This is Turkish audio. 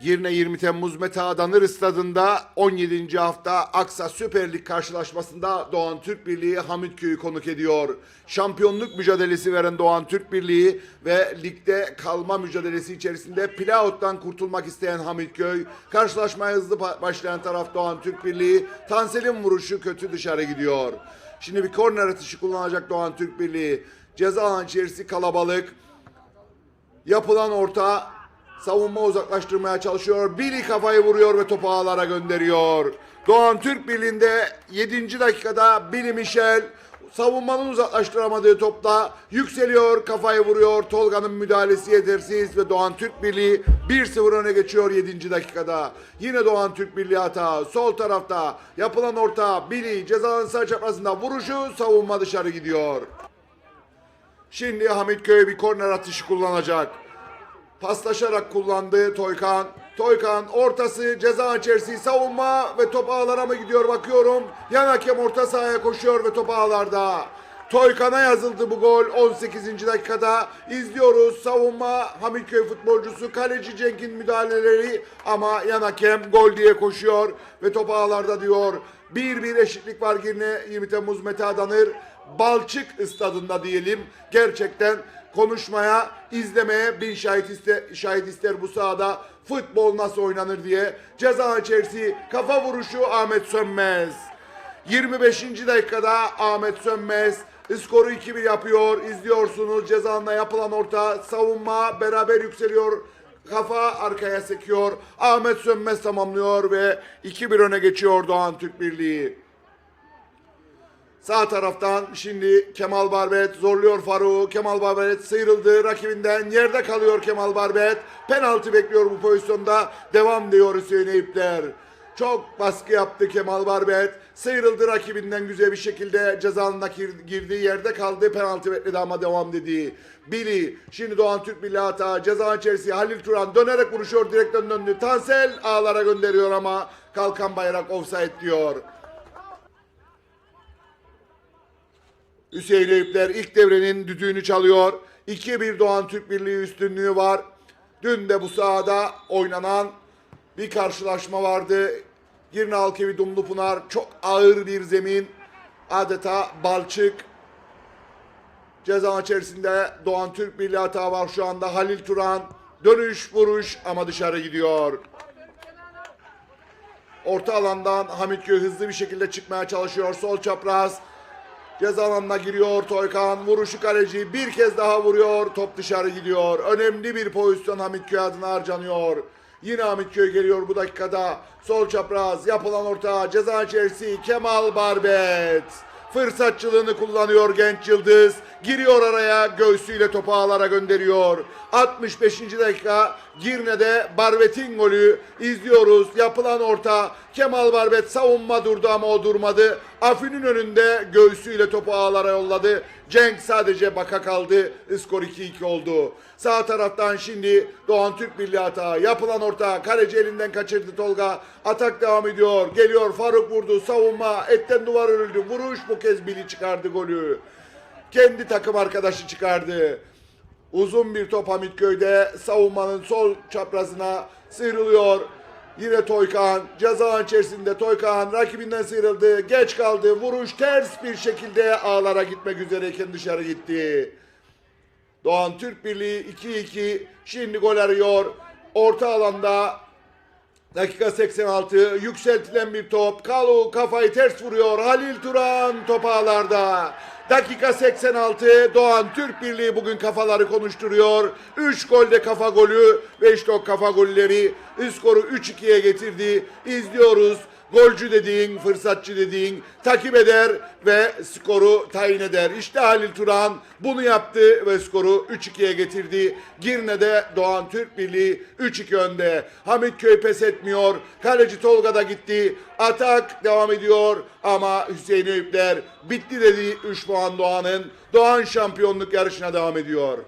Girne 20 Temmuz Meta Danır Stadında 17. hafta Aksa Süper Lig karşılaşmasında Doğan Türk Birliği Hamitköy'ü konuk ediyor. Şampiyonluk mücadelesi veren Doğan Türk Birliği ve ligde kalma mücadelesi içerisinde playout'tan kurtulmak isteyen Hamitköy, karşılaşmaya hızlı başlayan taraf Doğan Türk Birliği, Tansel'in vuruşu kötü dışarı gidiyor. Şimdi bir korner atışı kullanacak Doğan Türk Birliği. Ceza alan içerisi kalabalık. Yapılan orta savunma uzaklaştırmaya çalışıyor. Biri kafayı vuruyor ve topu ağlara gönderiyor. Doğan Türk Birliği'nde 7. dakikada Billy Michel savunmanın uzaklaştıramadığı topla yükseliyor, kafayı vuruyor. Tolga'nın müdahalesi yetersiz ve Doğan Türk Birliği 1-0 öne geçiyor 7. dakikada. Yine Doğan Türk Birliği hata. Sol tarafta yapılan orta Billy cezanın sağ çaprazında vuruşu savunma dışarı gidiyor. Şimdi Hamitköy bir korner atışı kullanacak. Paslaşarak kullandı Toykan. Toykan ortası ceza içerisi savunma ve top ağlara mı gidiyor bakıyorum. Yan hakem orta sahaya koşuyor ve top ağlarda. Toykan'a yazıldı bu gol 18. dakikada. izliyoruz savunma Hamitköy futbolcusu kaleci Cenk'in müdahaleleri ama yan hakem gol diye koşuyor ve top ağlarda diyor. 1-1 eşitlik var Girne 20 Temmuz Mete Adanır. Balçık stadında diyelim. Gerçekten konuşmaya, izlemeye bin şahit, iste, şahit ister bu sahada. Futbol nasıl oynanır diye. Ceza içerisi kafa vuruşu Ahmet Sönmez. 25. dakikada Ahmet Sönmez skoru 2-1 yapıyor. İzliyorsunuz cezanla yapılan orta savunma beraber yükseliyor. Kafa arkaya sekiyor. Ahmet Sönmez tamamlıyor ve 2-1 öne geçiyor Doğan Türk Birliği. Sağ taraftan şimdi Kemal Barbet zorluyor Faruk'u. Kemal Barbet sıyrıldı rakibinden. Yerde kalıyor Kemal Barbet. Penaltı bekliyor bu pozisyonda. Devam diyor Hüseyin Eyüpler. Çok baskı yaptı Kemal Barbet. Sıyrıldı rakibinden güzel bir şekilde ceza alanına gir- girdi. Yerde kaldı. Penaltı bekledi ama devam dedi. Bili. Şimdi Doğan Türk Milli hata. Ceza içerisi Halil Turan dönerek vuruşuyor. Direkten döndü. Tansel ağlara gönderiyor ama kalkan bayrak offside diyor. Hüseyin Eyüpler ilk devrenin düdüğünü çalıyor. 2-1 Doğan Türk Birliği üstünlüğü var. Dün de bu sahada oynanan bir karşılaşma vardı. Girne Halkevi Dumlupınar çok ağır bir zemin. Adeta balçık. Ceza içerisinde Doğan Türk Birliği hata var şu anda. Halil Turan dönüş vuruş ama dışarı gidiyor. Orta alandan Hamitköy hızlı bir şekilde çıkmaya çalışıyor. Sol çapraz. Ceza alanına giriyor Toykan. Vuruşu kaleci bir kez daha vuruyor. Top dışarı gidiyor. Önemli bir pozisyon Hamitköy adına harcanıyor. Yine Hamitköy geliyor bu dakikada. Sol çapraz yapılan orta ceza içerisi Kemal Barbet. Fırsatçılığını kullanıyor genç yıldız. Giriyor araya göğsüyle topu ağlara gönderiyor. 65. dakika Girne'de Barbet'in golü izliyoruz. Yapılan orta Kemal Barbet savunma durdu ama o durmadı. Afi'nin önünde göğsüyle topu ağlara yolladı. Cenk sadece baka kaldı. Skor 2-2 oldu. Sağ taraftan şimdi Doğan Türk Birliği hata. Yapılan orta kaleci elinden kaçırdı Tolga. Atak devam ediyor. Geliyor Faruk vurdu. Savunma etten duvar örüldü. Vuruş bu kez Bili çıkardı golü. Kendi takım arkadaşı çıkardı. Uzun bir top Hamitköy'de savunmanın sol çaprazına sıyrılıyor. Yine Toykan ceza içerisinde Toykan rakibinden sıyrıldı. Geç kaldı. Vuruş ters bir şekilde ağlara gitmek üzereyken dışarı gitti. Doğan Türk Birliği 2-2 şimdi gol arıyor. Orta alanda Dakika 86 yükseltilen bir top. Kalu kafayı ters vuruyor. Halil Turan top ağlarda. Dakika 86 Doğan Türk Birliği bugün kafaları konuşturuyor. 3 golde kafa golü ve işte o kafa golleri skoru 3-2'ye getirdi. İzliyoruz. Golcü dediğin, fırsatçı dediğin takip eder ve skoru tayin eder. İşte Halil Turan bunu yaptı ve skoru 3-2'ye getirdi. Girne'de Doğan Türk Birliği 3-2 önde. Hamitköy pes etmiyor. Kaleci Tolga da gitti. Atak devam ediyor ama Hüseyin Eyüpler bitti dedi 3 puan Doğan'ın. Doğan şampiyonluk yarışına devam ediyor.